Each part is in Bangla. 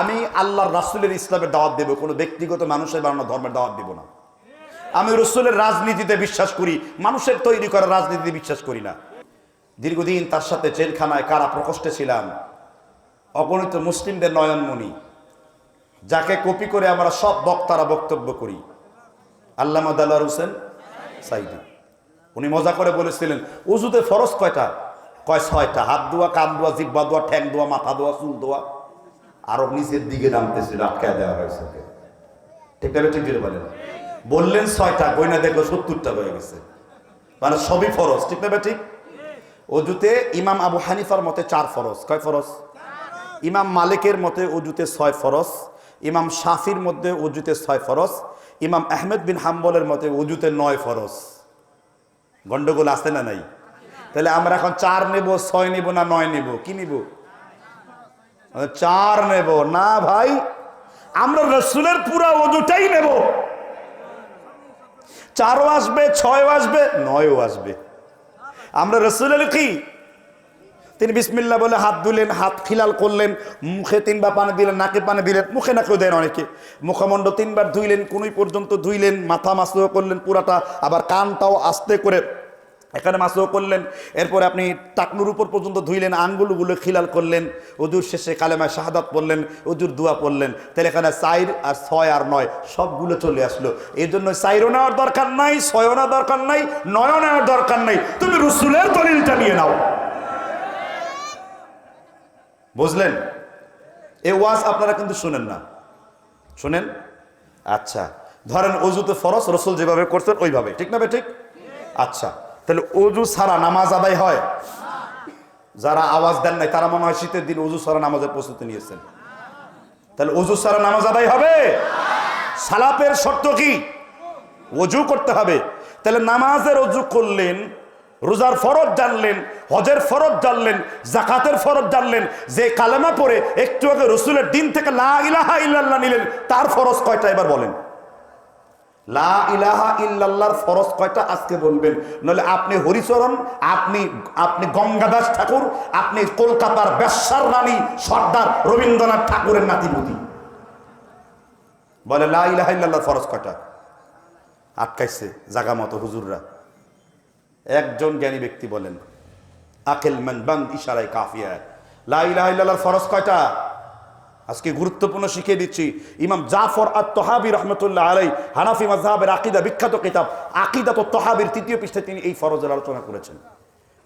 আমি আল্লাহর রাসুলের ইসলামের দাওয়াত দেবো, কোনো ব্যক্তিগত মানুষের বানানো ধর্মের দাওয়াত দেব না। আমি রসুলের রাজনীতিতে বিশ্বাস করি, মানুষের তৈরি করা রাজনীতিতে বিশ্বাস করি না। দীর্ঘদিন তার সাথে জেলখানায় কারা প্রকোষ্ঠে ছিলাম, অগণিত মুসলিমদের নয়নমণি, যাকে কপি করে আমরা সব বক্তারা বক্তব্য করি। আল্লাহ দাল্লার হোসেন সাইদি, উনি মজা করে বলেছিলেন, উজুতে ফরজ কয়টা? কয়, ছয়টা। হাত দোয়া, কান দোয়া জিব্বা দোয়া, ঠ্যাং দোয়া, মাথা দোয়া, চুল দোয়া। আরও নিচের দিকে নামতেছিল আটকায় দেওয়া হয়েছে। ঠিক না ঠিক জুড়ে বলেন? বললেন ছয়টা, গয়না দেখল সত্তরটা হয়ে গেছে। মানে সবই ফরজ, ঠিক না ঠিক? অজুতে ইমাম আবু হানিফার মতে চার ফরজ। কয় ফরজ? ইমাম মালিকের মতে অজুতে ছয় ফরজ, ইমাম শাফির মধ্যে অজুতে ছয় ফরজ, ইমাম আহমেদ বিন হাম্বলের মতে অজুতে নয় ফরজ। গন্ডগোল আছে না নাই? তাহলে আমরা এখন চার নেব, ছয় নেব না নয় নেব? কি নিব? চার নেব। না ভাই, আমরা রসুলের পুরা অজুটাই নেব। চারও আসবে, ছয়ও আসবে, নয়ও আসবে। আমরা রসুলের কি? তিনি বিসমিল্লা বলে হাত ধুলেন হাত খিলাল করলেন, মুখে তিনবার পানি দিলেন, নাকে পানি দিলেন, মুখে নাকেও দেন অনেকে। মুখমণ্ড তিনবার ধুইলেন, কোনই পর্যন্ত ধুইলেন, মাথা মাসুও করলেন পুরাটা, আবার কানটাও আস্তে করে এখানে মাসুও করলেন, এরপরে আপনি টাকনুর উপর পর্যন্ত ধুইলেন, আঙ্গুলগুলো খিলাল করলেন, উজুর শেষে কালেমায় শাহাদাত পড়লেন, উজুর দোয়া পড়লেন, তাহলে এখানে চাইর আর ছয় আর নয় সবগুলো চলে আসলো। এই জন্য চাইরও নেওয়ার দরকার নাই, ছয়ও নেওয়ার দরকার নাই, নয়ও নেওয়ার দরকার নাই। তুমি রসুলের দলিলটা নিয়ে নাও। বুঝলেন? এ ওয়াজ আপনারা কিন্তু শুনেন না। শুনেন? আচ্ছা। ধরেন অজুতে ফরস রসুল যেভাবে করছেন, ওইভাবে। ঠিক না ঠিক? আচ্ছা। তাহলে অজু ছাড়া নামাজ আদায় হয়? যারা আওয়াজ দেন নাই, তারা মনে হয় শীতের দিন অজু ছাড়া নামাজের প্রস্তুতি নিয়েছেন। তাহলে অজু ছাড়া নামাজ আদায় হবে? সালাপের শর্ত কি? অজু করতে হবে। তাহলে নামাজের অজু করলেন, রোজার ফরজ জানলেন, হজের ফরজ জানলেন, জাকাতের ফরজ জানলেন, যে কালেমা পরে একটু আগে রসুলের দিন থেকে লা ইলাহা ইল্লাল্লাহ নিলেন, তার ফরজ কয়টা এবার বলেন? লা ইলাহা ইল্লাল্লাহর ফরজ কয়টা আজকে বলবেন? নলে আপনি হরিচরণ, আপনি আপনি গঙ্গাদাস ঠাকুর, আপনি কলকাতার বেশ্যার রানী সর্দার রবীন্দ্রনাথ ঠাকুরের নাতিপুতি। বলে লা ইলাহা ইল্লাল্লাহর ফরজ কয়টা? আটকাইছে জাগা মতো হুজুররা। একজন জ্ঞানী ব্যক্তি বলেন, আকেল মান বান ইশারায় কাফিয়া। লা ইলাহা ইল্লাল্লাহর ফরজ কয়টা? আজকে গুরুত্বপূর্ণ শিখিয়ে দিচ্ছি। ইমাম জাফর আর তহাবি রহমতুল্লাহ আলাই হানাফি মাজহাবের আকিদা, বিখ্যাত কিতাব, আকিদা তো তহাবির তৃতীয় পৃষ্ঠে তিনি এই ফরজের আলোচনা করেছেন।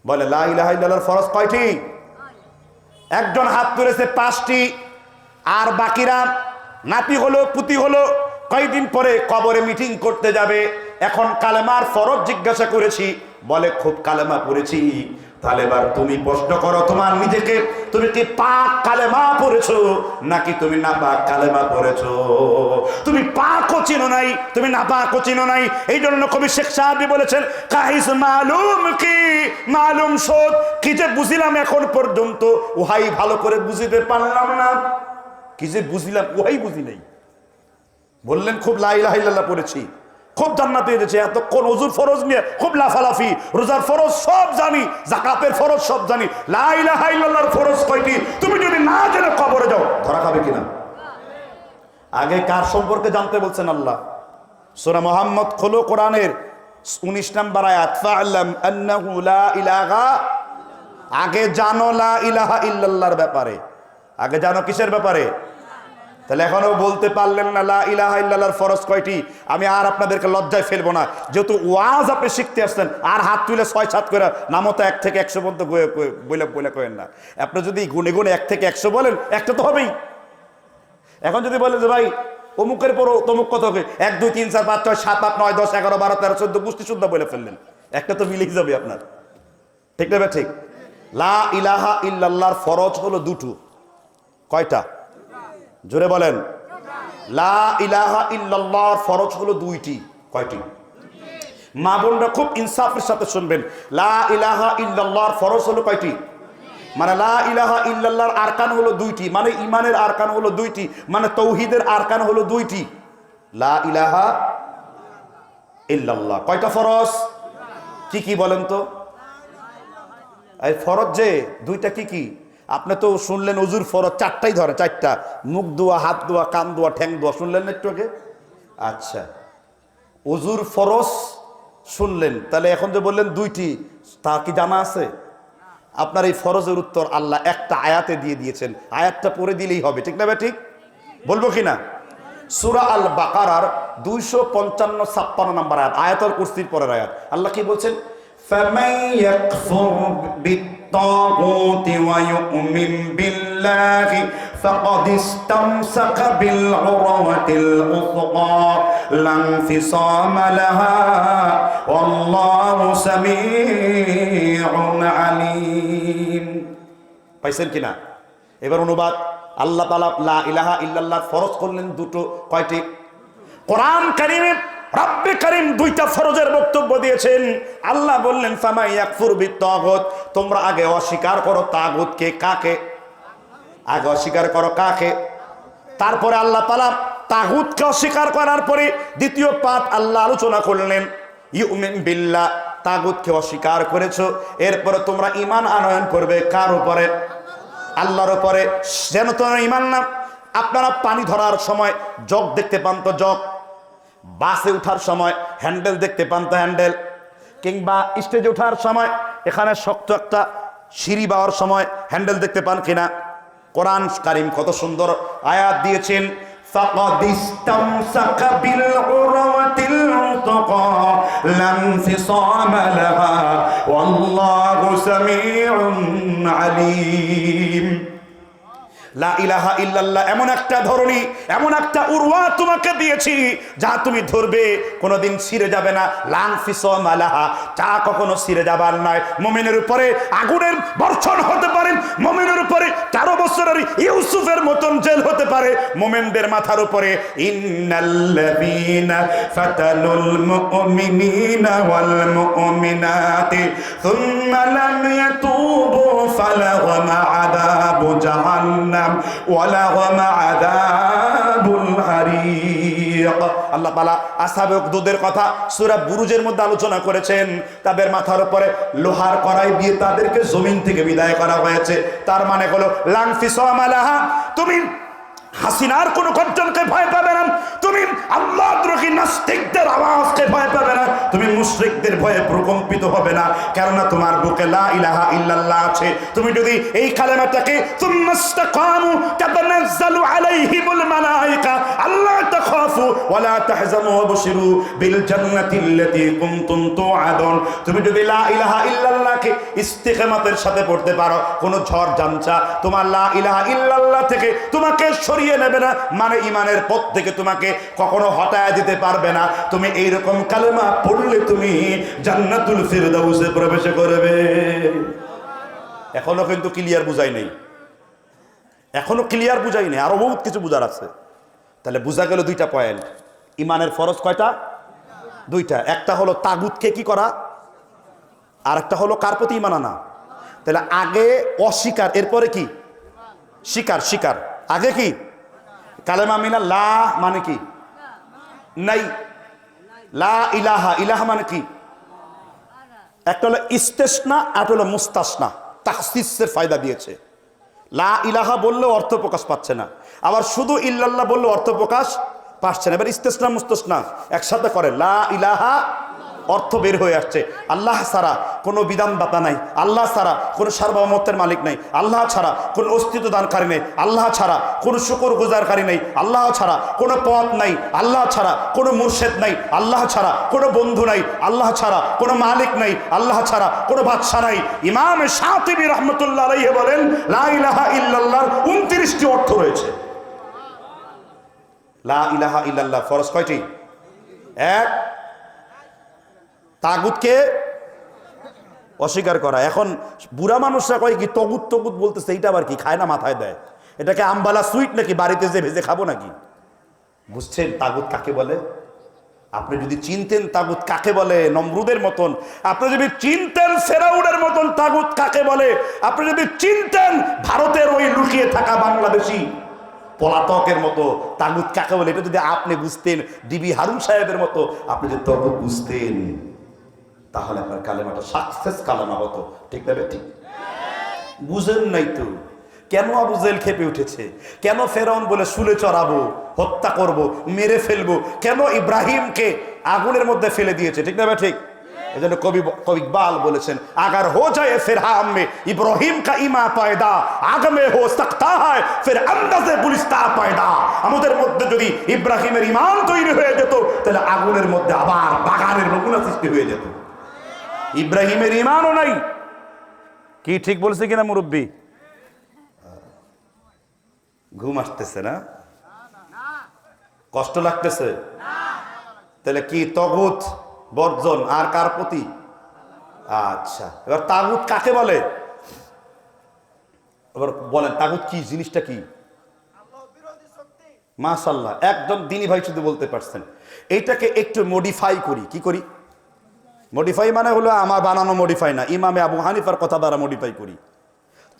বলে, লা ইলাহা ইল্লাল্লাহর ফরজ কয়টি? একজন হাত তুলেছে পাঁচটি, আর বাকিরা নাতি হলো, পুতি হলো কয়েকদিন পরে কবরে মিটিং করতে যাবে। এখন কালেমার ফরজ জিজ্ঞাসা করেছি, বলে, খুব কালেমা পড়েছি। তাহলে এবার তুমি প্রশ্ন করো, তোমার নিজেকে তুমি কি পাক কালেমা পড়েছো? নাকি তুমি না পাক কালেমা পড়েছো? তুমি পাকও চিনো নাই, তুমি না পাকও চিনো নাই। এই জন্য কবি শেখ সাহাবি বলেছেন, কাহিস মালুম কি? মালুম শোধ। কি যে বুঝিলাম এখন পর্যন্ত, উহাই ভালো করে বুঝিতে পারলাম না। কি যে বুঝিলাম, উহাই বুঝি নাই। বললেন, খুব লাইলাহিল্লাহ পড়েছি। খুব জান্নাত জান্নাতে এনেছে এতক্ষণ অজুর ফরজ নিয়ে খুব লাফালাফি। রোজার ফরজ সব জানি, জাকাতের ফরজ সব জানি। লাইলাহিল্লাহর ফরজ কয়টি? তুমি যদি না জেনে কবরে যাও, ধরা খাবে কিনা? আগে কার সম্পর্কে জানতে বলছেন আল্লাহ? সোনা মোহাম্মদ খোলো কোরআনের উনিশ নাম্বার আগে জানো লা ইলাহা ইল্লাল্লাহর ব্যাপারে। আগে জানো কিসের ব্যাপারে? তাহলে এখনও বলতে পারলেন না, লা ইলাহা ইল্লাল্লাহর ফরজ কয়টি? আমি আর আপনাদেরকে লজ্জায় ফেলব না। যেহেতু ওয়াজ আপনি শিখতে আসছেন, আর হাত তুলে ছয় সাত করে নামও তো এক থেকে একশো পর্যন্ত বইলে বইলে করেন না। আপনি যদি গুনে গুনে এক থেকে একশো বলেন, একটা তো হবেই। এখন যদি বলেন যে, ভাই, অমুকের পর তমুক কত হবে এক, দুই, তিন, চার, পাঁচ, ছয়, সাত, আট, নয়, দশ, এগারো, বারো, তেরো, চোদ্দ পুষ্টি শুদ্ধ বলে ফেললেন। একটা তো মিলেই যাবে আপনার। ঠিক না ঠিক। লা ইলাহা ইল্লাল্লাহর ফরজ হলো দুটো। কয়টা? জোরে বলেন। লা ইলাহা ইল্লাল্লাহর ফরজ হলো দুইটি, কয়টি? মা বোনরা খুব ইনসাফের সাথে শুনবেন। লা ইলাহা ইল্লাল্লাহর ফরজ হলো কয়টি? মানে লা ইলাহা ইল্লাল্লাহর আরকান হলো দুইটি মানে ইমানের আরকান হলো দুইটি মানে তৌহিদের আরকান হলো দুইটি। লা ইলাহা ইল্লাল্লাহ, কয়টা ফরজ? কি কি বলেন তো? এই ফরজ যে, দুইটা কি কি? আপনি তো শুনলেন অজুর ফরজ চারটাই ধরে, চারটা। মুখ দোয়া হাত দোয়া কান দোয়া ঠ্যাং দোয়া শুনলেন একটু আগে? আচ্ছা। অজুর ফরজ শুনলেন, তাহলে এখন যে বললেন দুইটি, তা কি জানা আছে? আপনার এই ফরজের উত্তর আল্লাহ একটা আয়াতে দিয়ে দিয়েছেন, আয়াতটা পরে দিলেই হবে, ঠিক না ঠিক? বলব কি না? সুরা আল বাকারার দুইশো পঞ্চান্ন ছাপ্পান্ন নাম্বার আয়াত, আয়াতল কুস্তির পরের আয়াত। আল্লাহ কি বলছেন? فمن يكفر بالطاغوت ويؤمن بالله فقد استمسك بالعروة الوثقى لا انفصام لها والله سميع عليم পাইছেন কিনা এবার অনুবাদ আল্লাহ তালা লা ইলাহা ইল্লাল্লাহ ফরজ করলেন দুটো কয়টি কোরআন কারিমে রব্বে করিম দুইটা ফরজের বক্তব্য দিয়েছেন। আল্লাহ বললেন, ফামাই ইয়াকফুর বিত্তাগুত তোমরা আগে অস্বীকার করো তাগুতকে কাকে? আগে অস্বীকার করো কাকে? তারপরে আল্লাহ তালা তাগুতকে অস্বীকার করার পরে দ্বিতীয় পাঠ আল্লাহ আলোচনা করলেন, ইউমিন বিল্লাহ তাগুতকে অস্বীকার করেছ। এরপরে তোমরা ইমান আনয়ন করবে কার উপরে? আল্লাহর উপরে। যেন তোমার ইমান না, আপনারা পানি ধরার সময় জগ দেখতে পান তো জগ? বাসে ওঠার সময় হ্যান্ডেল দেখতে পান তো হ্যান্ডেল কিংবা স্টেজে ওঠার সময় এখানে শক্ত একটা সিঁড়ি বাওয়ার সময় হ্যান্ডেল দেখতে পান কিনা কোরআন কারিম কত সুন্দর আয়াত দিয়েছেন فقد استمسك بالعروة الوثقى لا انفصام لها والله سميع عليم ইলাহা ইল্লাল্লাহ এমন একটা ধরনী এমন একটা তোমাকে দিয়েছি, যা তুমি ধরবে, কোনোদিন ছিঁড়ে যাবে না। লাং চা কখনো ছিঁড়ে যাবার নয়। উপরে আগুনের বর্ষণ হতে পারে উপরে বছরের ইউসুফের মতন জেল হতে পারে। মোমেনদের মাথার উপরে, ইন্নাল্লাযীনা আযাবু জাহান্নাম ولهم عذاب الحريق আল্লাহ তাআলা আসহাবে উকদুদের কথা সূরা বুরুজের মধ্যে আলোচনা করেছেন তাদের মাথার উপরে লোহার কড়াই দিয়ে তাদেরকে জমিন থেকে বিদায় করা হয়েছে তার মানে হলো লাংফি সামালাহা তুমি হাসিনার কোন গর্জনকে ভয় পাবে না। তুমি আল্লাহ দ্রোহী নাস্তিকদের আওয়াজকে ভয় পাবে না। তুমি মুশরিকদের ভয়ে প্রকম্পিত হবে না। কেননা তোমার বুকে লা ইলাহা ইল্লাল্লাহ আছে। তুমি যদি এই কালেমাটাকে তুমাস্তাকামু তাতানাজ্জালু আলাইহিমুল মালায়েকা আল্লাহ মানে ইমানের পথ থেকে তোমাকে কখনো হটায় দিতে পারবে না। তুমি কালেমা পড়লে তুমি জান্নাতুল ফিরদাউসে প্রবেশ করবে। এখনও কিন্তু ক্লিয়ার বুঝাই নেই। এখনও ক্লিয়ার বুঝাই নেই, আরও বহুত কিছু বুঝার আছে। তাহলে বুঝা গেল দুইটা পয়েন্ট ইমানের ফরজ কয়টা? দুইটা। একটা হলো তাগুতকে কি করা? আর একটা হলো কার প্রতি ইমান আনা? তাহলে আগে অস্বীকার, এরপরে কি? শিকার শিকার। আগে কি? কালেমা মিনা, লা মানে কি? নাই। লা ইলাহা ইলাহা মানে কি? একটা হলো ইস্তেসনা আর হলো মুস্তাসনা। তাহসিসের ফায়দা দিয়েছে। লা ইলাহা বললেও অর্থ প্রকাশ পাচ্ছে না। আবার শুধু ইল্লাল্লাহ বললেও অর্থ প্রকাশ পাচ্ছে না। এবার ইস্তেসনা মুস্তেসনা একসাথে করে লা ইলাহা অর্থ বের হয়ে আসছে। আল্লাহ ছাড়া কোনো বিধানদাতা নাই। আল্লাহ ছাড়া কোনো সার্বভৌমত্বের মালিক নাই। আল্লাহ ছাড়া কোনো অস্তিত্ব দানকারী নেই। আল্লাহ ছাড়া কোনো শুকর গুজারকারী নেই। আল্লাহ ছাড়া কোনো পথ নাই। আল্লাহ ছাড়া কোনো মুর্শেদ নাই। আল্লাহ ছাড়া কোনো বন্ধু নাই। আল্লাহ ছাড়া কোনো মালিক নাই। আল্লাহ ছাড়া কোনো বাদশা নাই। ইমাম শাতিবি রহমতুল্লাহ আলাইহি বলেন, লা ইলাহা ইল্লাল্লাহর উনত্রিশটি অর্থ রয়েছে। লা ইলাহা ইল্লাল্লাহ, ফরজ কয়টি? এক তাগুতকে অস্বীকার করা। এখন বুড়া মানুষরা কয় কি, তগুত তগুত বলতেছে, এইটা আবার কি, খায় না, মাথায় দেয়। এটাকে আমবালা সুইট নাকি, বাড়িতে যে ভেজে খাব নাকি? বুঝছেন তাগুত কাকে বলে? আপনি যদি চিনতেন তাগুত কাকে বলে, নমরুদের মতন। আপনি যদি চিনতেন ফেরাউনের মতন তাগুত কাকে বলে, আপনি যদি চিনতেন ভারতের ওই লুকিয়ে থাকা বাংলাদেশি পলাতকের মতো তাগুত কাকে বলে, এটা যদি আপনি বুঝতেন ডিবি হারুন সাহেবের মতো, আপনি যদি তগুত বুঝতেন। তাহলে আপনার কালেমাটা সাকসেস কালেমা হতো। ঠিক না ঠিক বুঝেন নাই তো। কেন আবু জেল খেপে উঠেছে? কেন ফেরাউন বলে, শুলে চড়াবো, হত্যা করব, মেরে ফেলব কেন ইব্রাহিমকে আগুনের মধ্যে ফেলে দিয়েছে? ঠিক না ঠিক এই জন্য কবি কবি ইকবাল বলেছেন, আগার হো যায় ফির হাম ইব্রাহিম কা ইমা পয়দা, আগ মে হো হয়, ফির আন্দাজে গুলিস্তা পয়দা আমাদের মধ্যে যদি ইব্রাহিমের ইমান তৈরি হয়ে যেত, তাহলে আগুনের মধ্যে আবার বাগানের নমুনা সৃষ্টি হয়ে যেত। ইব্রাহিমের ইমানও নাই। কি ঠিক বলছে কিনা মুরব্বী? ঘুম আসতেছে না? কষ্ট লাগতেছে? তাহলে কি তগুত, বর্জন, আর কার প্রতি? আচ্ছা এবার তাগুত কাকে বলে? এবার বলেন, তাগুত কি, জিনিসটা কি? মাশাল্লাহ একদম দিনী ভাই শুধু বলতে পারছেন। এইটাকে একটু মডিফাই করি, কি করি? মডিফাই মানে হলো আমার বানানো মডিফাই না। ইমামে আবু হানিফার কথা দ্বারা মডিফাই করি।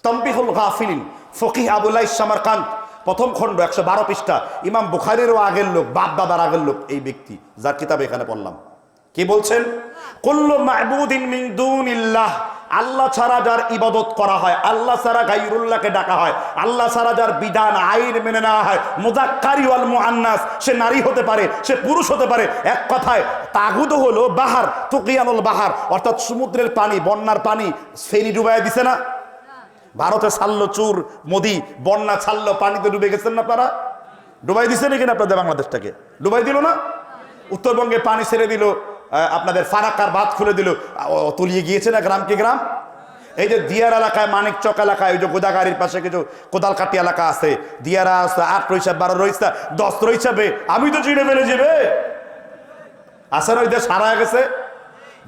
তম্পি তম্বিহুল গাফিলিন ফকিহ আবুল্লাহ খান প্রথম খণ্ড একশো বারো পৃষ্ঠা। ইমাম বুখারিরও আগের লোক বাপ দাদার আগের লোক এই ব্যক্তি যার কিতাব এখানে পড়লাম। কি বলছেন? কুল্লু মাহবুদিন মিন্দুন দুনিল্লাহ। আল্লাহ ছাড়া যার ইবাদত করা হয়, আল্লাহ ছাড়া গাইরুল্লাহকে ডাকা হয়, আল্লাহ ছাড়া যার বিধান, আইন মেনে নেওয়া হয়, মুজাক্কারি ওয়াল মুআন্নাস, সে নারী হতে পারে, সে পুরুষ হতে পারে। এক কথায়, তাগুদ হলো বাহার, তুকিয়ানুল বাহার, অর্থাৎ সমুদ্রের পানি, বন্যার পানি। ফেরি ডুবাই দিছে না? ভারতে ছাড়লো চুর, মোদি, বন্যা ছাড়লো, পানিতে ডুবে গেছেন না আপনারা? ডুবাই দিছে নাকি না আপনাদের বাংলাদেশটাকে? ডুবাই দিল না? উত্তরবঙ্গে পানি ছেড়ে দিল। আপনাদের ফারাক্কার বাদ খুলে দিল। তলিয়ে গিয়েছে না গ্রাম কি গ্রাম? এই যে দিয়ার এলাকায়, মানিক চক এলাকায়, ওই যে গোদাগাড়ির পাশে কিছু কোদালকাটি এলাকা আছে। দিয়ারা আছে, আট রইসা বারো রইসা দশ রইসাবে আমি তো চিনে ফেলে যাবে আসেন ওই দেশ হারা গেছে।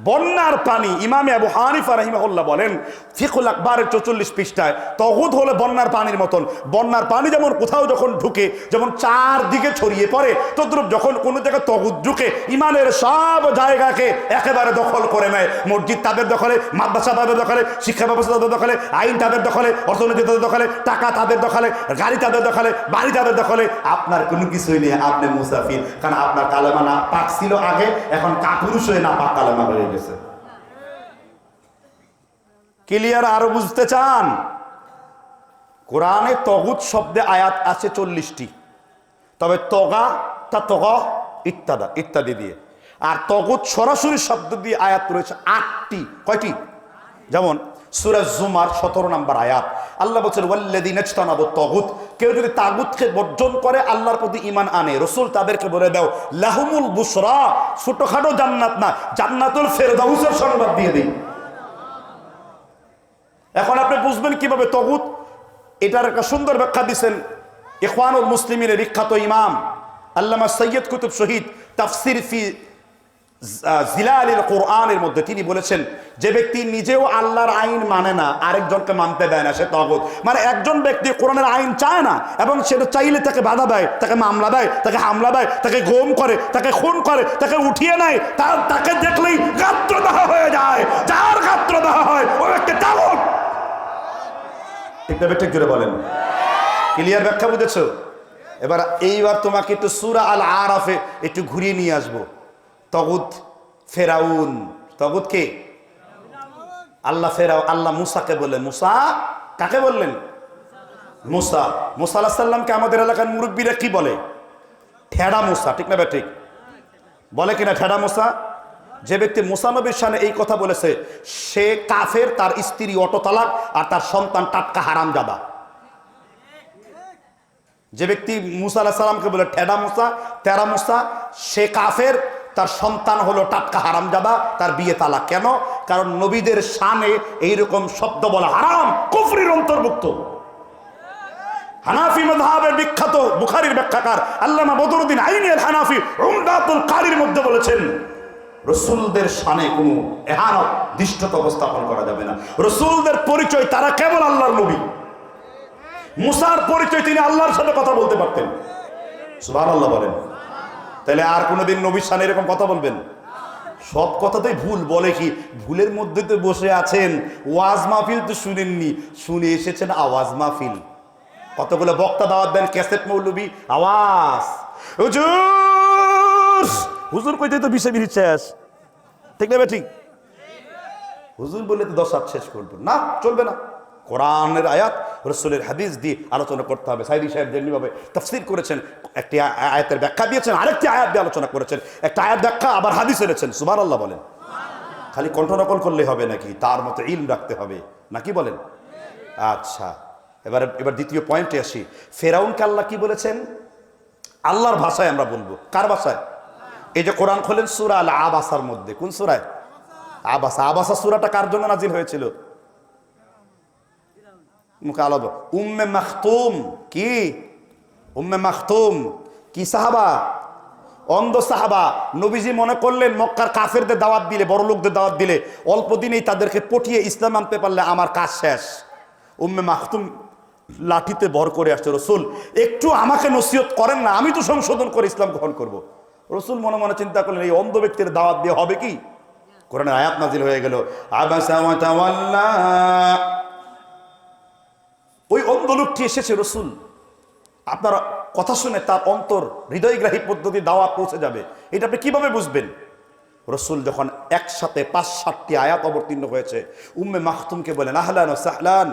বন্যার পানি ইমামে আবু হানিফা রাহিমাহুল্লাহ বলেন, ফিকুল আকবরের চৌচল্লিশ পৃষ্ঠায় তহুদ হলো বন্যার পানির মতন। বন্যার পানি যেমন কোথাও যখন ঢুকে, যেমন চারদিকে ছড়িয়ে পড়ে, তদ্রুপ যখন কোনো জায়গায় তহুদ ঢুকে, ইমানের সব জায়গাকে একেবারে দখল করে নেয়। মসজিদ তাদের দখলে, মাদ্রাসা তাদের দখলে, শিক্ষা ব্যবস্থা তাদের দখলে, আইন তাদের দখলে, অর্থনীতি তাদের দখলে, টাকা তাদের দখলে, গাড়ি তাদের দখলে, বাড়ি তাদের দখলে। আপনার কোনো কিছুই নেই, আপনি মুসাফির। কারণ আপনার কালেমা না পাক ছিল আগে, এখন কাপুরুষ হয়ে না পাক কালেমা হয়ে গেছে ক্লিয়ার আরও বুঝতে চান? কোরআনে তগুত শব্দে আয়াত আছে চল্লিশটি। তবে তগা, তা তগ ইত্যাদা ইত্যাদি দিয়ে। আর তগুত সরাসরি শব্দ দিয়ে আয়াত রয়েছে আটটি। কয়টি? যেমন সুরাজ জুমার সতেরো নম্বর আয়াত। আল্লাহ বলছেন ওয়াল্লাদিন ইজতানাবু তগুত। কেউ যদি তাগুতকে বর্জন করে, আল্লাহর প্রতি ইমান আনে, রসুল তাদেরকে বলে দাও, লাহুমুল বুসরা ছোটখাটো জান্নাত না, জান্নাতুল ফেরদাউসের সংবাদ দিয়ে দিই। এখন আপনি বুঝবেন কীভাবে তগুত? এটার একটা সুন্দর ব্যাখ্যা দিচ্ছেন ইখওয়ানুল মুসলিমের বিখ্যাত ইমাম, আল্লামা সৈয়দ কুতুব শহীদ, তাফসির ফি জিলালিল কোরআনের মধ্যে তিনি বলেছেন, যে ব্যক্তি নিজেও আল্লাহর আইন মানে না, আরেকজনকে মানতে দেয় না, সে তগত। মানে একজন ব্যক্তি কোরআনের আইন চায় না, এবং সেটা চাইলে তাকে বাধা দেয়, তাকে মামলা দেয়, তাকে হামলা দেয়, তাকে গোম করে, তাকে খুন করে, তাকে উঠিয়ে নেয় তার তাকে দেখলেই গাত্রদাহ হয়ে যায়। যার গাত্রদাহ হয়, ও ব্যক্তি তাগত। ঠিক ঠিক জোরে বলেন। ক্লিয়ার ব্যাখ্যা বুঝেছ? এবার এইবার তোমাকে একটু সুরা আল আরাফে একটু ঘুরিয়ে নিয়ে আসব। তগুত ফেরাউন। তগুত কে? আল্লাহ ফেরাও আল্লাহ মুসাকে বললেন, মুসা, কাকে বললেন? মুসা। মুসা আল্লাহ সাল্লামকে আমাদের এলাকার মুরব্বীরা কি বলে? ঠেড়া মুসা, ঠিক না ঠিক বলে কিনা ঠেড়া মুসা? যে ব্যক্তি মুসানবীর সামনে এই কথা বলেছে, সে কাফের, তার স্ত্রী অটো আর তার সন্তান টাটকা হারাম জাদা যে ব্যক্তি মুসা আলাহ সাল্লামকে বলে ঠেডা মুসা, তেরা মুসা, সে কাফের তার সন্তান হলো টাটকা হারাম হারামজাদা, তার বিয়ে তালা কেন? কারণ নবীদের শানে এইরকম শব্দ বলা হারাম, কুফরির অন্তর্ভুক্ত। হানাফি মধাবের বিখ্যাত, বুখারির ব্যাখ্যাকার আল্লামা বদরুদ্দিন আইনের হানাফি উমদাতুল কারির মধ্যে বলেছেন, রসুলদের শানে কোনো এহানত দৃষ্টত উপস্থাপন করা যাবে না। রসুলদের পরিচয় তারা কেবল আল্লাহর নবী। মুসার পরিচয় তিনি আল্লাহর সাথে কথা বলতে পারতেন। সুবাহ আল্লাহ বলেন। তাহলে আর কোনোদিন নবীর সামনে এরকম কথা বলবেন? সব কথাতেই ভুল, বলে কি? ভুলের মধ্যে তো বসে আছেন। ওয়াজ মাহফিল তো শুনেননি। শুনে এসেছেন আওয়াজ মাহফিল। কতগুলো বক্তা দাওয়াত দেন, ক্যাসেট মৌলবি, আওয়াজ। হুজুর কইতে তো বিশে মিনিট শেষ। ঠিক না ঠিক? হুজুর বললে তো দশ হাত শেষ করব। না, চলবে না। কোরআনের আয়াত রসুলের হাদিস দিয়ে আলোচনা করতে হবে। সাইদি সাহেব যেমনিভাবে তফসির করেছেন, একটি আয়াতের ব্যাখ্যা দিয়েছেন, আরেকটি আয়াত দিয়ে আলোচনা করেছেন। একটা আয়াত ব্যাখ্যা আবার হাদিস এনেছেন সুবার আল্লাহ বলেন। খালি কণ্ঠনকল করলে হবে নাকি? তার মতো ইলম রাখতে হবে। নাকি বলেন? আচ্ছা এবার এবার দ্বিতীয় পয়েন্টে আসি। ফেরাউনকে আল্লাহ কি বলেছেন? আল্লাহর ভাষায় আমরা বলব। কার ভাষায়? এই যে কোরআন খোলেন সুরা আল আবাসার মধ্যে। কোন সুরায়? আবাসা। আবাসা সুরাটা কার জন্য নাজিল হয়েছিল? মুখে আলাদা উম্মে মাখতুম কি? উম্মে মাখতুম কি সাহাবা? অন্ধ সাহাবা। নবীজি মনে করলেন, মক্কার কাফেরদের দাওয়াত দিলে, বড় লোকদের দাওয়াত দিলে, অল্প দিনেই তাদেরকে পটিয়ে ইসলাম আনতে পারলে আমার কাজ শেষ। উম্মে মাখতুম লাঠিতে বর করে আসছে, রসুল, একটু আমাকে নসিহত করেন না, আমি তো সংশোধন করে ইসলাম গ্রহণ করব। রসুল মনে মনে চিন্তা করলেন, এই অন্ধ ব্যক্তির দাওয়াত দিয়ে হবে কি? কোরআনের আয়াত নাজিল হয়ে গেল, আবাসা ওই অন্ধ লোকটি এসেছে, রসুল। আপনার কথা শুনে তার অন্তর হৃদয়গ্রাহী পদ্ধতি দাওয়া পৌঁছে যাবে। এটা আপনি কীভাবে বুঝবেন? রসুল যখন একসাথে পাঁচ, সাতটি আয়াত অবতীর্ণ হয়েছে, উম্মে মাহতুমকে বলেন, আহলান সাহলান।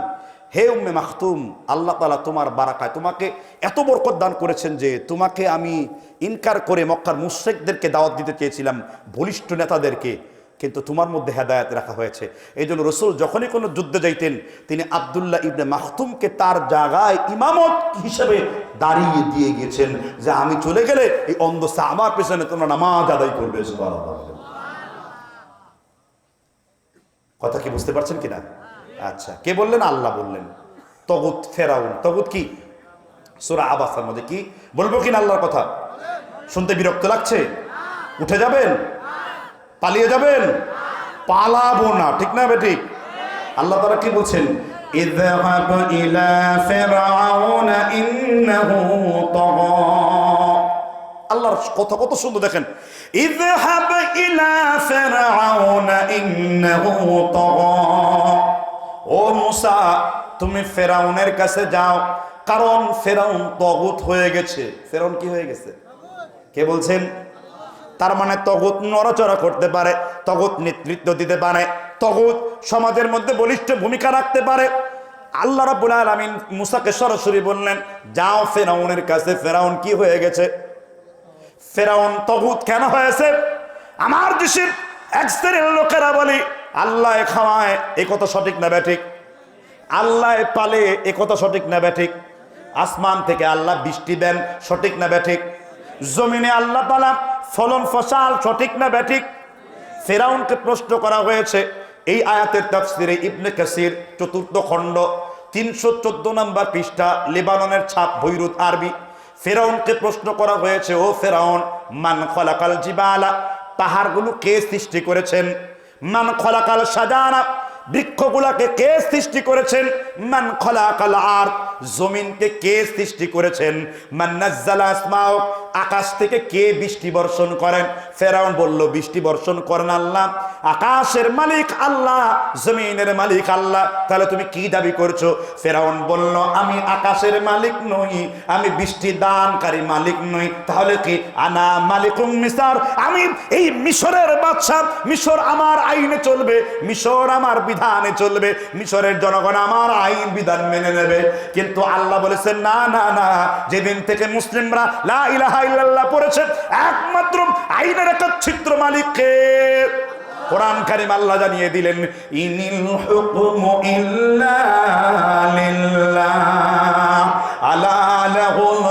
হে উম্মে মাহতুম আল্লাহ তালা তোমার বারাকায়, তোমাকে এত বরকত দান করেছেন যে তোমাকে আমি ইনকার করে মক্কার মুশ্রেকদেরকে দাওয়াত দিতে চেয়েছিলাম, বলিষ্ঠ নেতাদেরকে। কিন্তু তোমার মধ্যে হেদায়াত রাখা হয়েছে। এই জন্য রসুল যখনই কোনো যুদ্ধে যাইতেন, তিনি আবদুল্লাহ ইবনে মাহতুমকে তার জায়গায় ইমামত হিসেবে দাঁড়িয়ে দিয়ে গেছেন যে আমি চলে গেলে এই অন্ধসা আমার পেছনে তোমরা নামাজ আদায় করবে কথা কি বুঝতে পারছেন কিনা? আচ্ছা কে বললেন? আল্লাহ বললেন। তগুত ফেরাউন। তগুত কি? সুরা আবাসার মধ্যে কি? বলব কিনা আল্লাহর কথা? শুনতে বিরক্ত লাগছে? উঠে যাবেন? পালিয়ে যাবেন পালাবো না ঠিক না বেঠিক আল্লাহ তারা কি বলছেন اذهب إلى فرعون إنه طغى আল্লাহর কথা কত সুন্দর দেখেন اذهب إلى فرعون إنه طغى ও মুসা তুমি ফেরাউনের কাছে যাও কারণ ফেরাউন তগুত হয়ে গেছে ফেরাউন কি হয়ে গেছে কে বলছেন তার মানে তগুত নড়াচড়া করতে পারে, তগুত নেতৃত্ব দিতে পারে, তগুত সমাজের মধ্যে বলিষ্ঠ ভূমিকা রাখতে পারে। আল্লাহ রাব্বুল আলামিন মুসাকে সরাসরি বললেন, যাও ফেরাউনের কাছে, ফেরাউন কি হয়ে গেছে? ফেরাউন, তগুত কেন হয়েছে? আমার দেশের এক শ্রেণির লোকেরা বলি, আল্লাহ খাওয়ায় এ কথা সঠিক না ব্যাঠিক? আল্লাহ পালে, এ কথা সঠিক না ব্যাঠিক? আসমান থেকে আল্লাহ বৃষ্টি দেন, সঠিক না ব্যাঠিক? জমিনে আল্লাহ পালা ফলন ফসাল সঠিক না ব্যাঠিক? ফেরাউনকে প্রশ্ন করা হয়েছে। এই আয়াতের তাফসিরে ইবনে কাসির চতুর্থ খণ্ড, তিনশো চোদ্দ নম্বর পৃষ্ঠা, লেবাননের ছাপ, বৈরুত আরবি। ফেরাউনকে প্রশ্ন করা হয়েছে, ও ফেরাউন, মান খলাকাল জিবালা? পাহাড়গুলো কে সৃষ্টি করেছেন? মান খলাকাল সাজানা? বৃক্ষগুলাকে কে সৃষ্টি করেছেন? মান খলাকাল আর জমিনকে কে সৃষ্টি করেছেন? মান নাজ্জালা আসমাও আকাশ থেকে কে বৃষ্টি বর্ষণ করেন? ফেরাউন বলল, বৃষ্টি বর্ষণ করেন আল্লাহ। আকাশের মালিক আল্লাহ, জমিনের মালিক আল্লাহ। তাহলে তুমি কি দাবি করছ? ফেরাউন বলল, আমি আকাশের মালিক নই, আমি বৃষ্টি দানকারী মালিক নই। তাহলে কি? আনা মালিকুম মিসার, আমি এই মিশরের বাদশা মিশর আমার আইনে চলবে, মিশর আমার বিধানে চলবে, মিশরের জনগণ আমার আইন বিধান মেনে নেবে। কিন্তু আল্লাহ বলেছেন, না না না, যেদিন থেকে মুসলিমরা লা ইলাহা ইল্লাল্লাহ পড়েছেন একমাত্র আইনের একটা ছিদ্র মালিককে কোরআন কারিম আল্লাহ জানিয়ে দিলেন, ইনিল হুকমু ইল্লা লিল্লাহ, আলা লাহুল